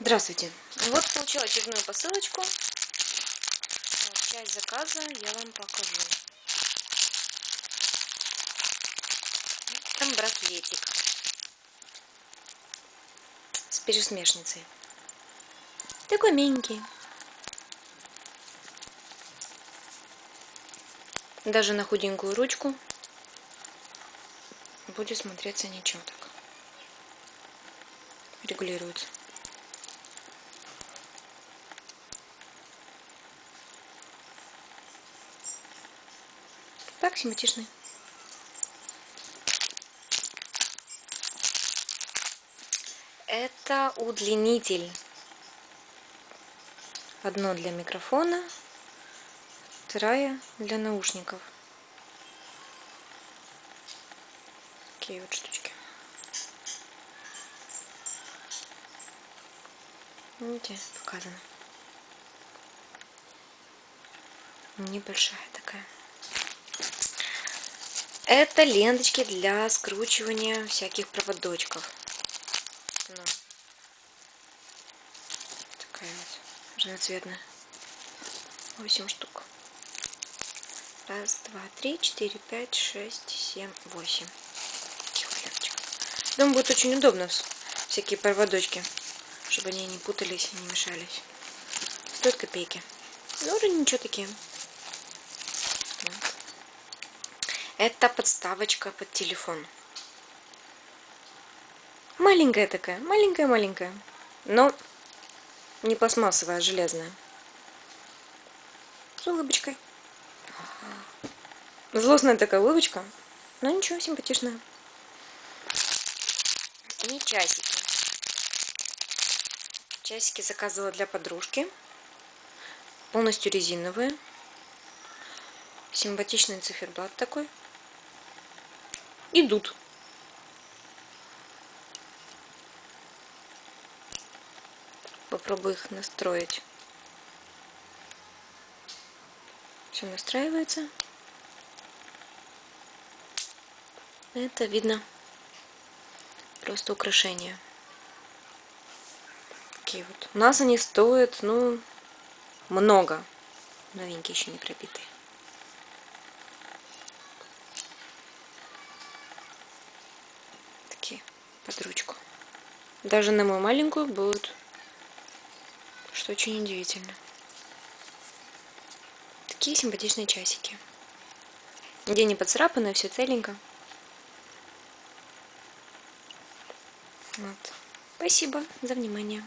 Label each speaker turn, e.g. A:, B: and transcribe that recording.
A: Здравствуйте. Вот получила очередную посылочку. Часть заказа я вам покажу. Там браслетик с пересмешницей. Такой миленький. Даже на худенькую ручку будет смотреться ничего так. Регулируется. Так, симпатичный. Это удлинитель. Одно для микрофона, вторая для наушников. Такие вот штучки. Видите, показано. Небольшая такая. Это ленточки для скручивания всяких проводочков. Ну. Такая вот разноцветная. 8 штук. Раз, два, три, четыре, пять, шесть, семь, восемь. Думаю, будет очень удобно всякие проводочки, чтобы они не путались и не мешались. Стоит копейки. Ну, уже ничего такие. Вот. Это подставочка под телефон. Маленькая такая, маленькая-маленькая. Но не пластмассовая, а железная. С улыбочкой. Злостная такая улыбочка. Но ничего, симпатичная. И часики. Часики заказывала для подружки. Полностью резиновые. Симпатичный циферблат такой. Идут. Попробую их настроить. Все настраивается. Это видно просто украшение. Такие вот. У нас они стоят, ну, много. Новенькие еще не пробитые. Под ручку. Даже на мою маленькую будут, что очень удивительно. Такие симпатичные часики. Где не поцарапано, все целенько. Вот. Спасибо за внимание.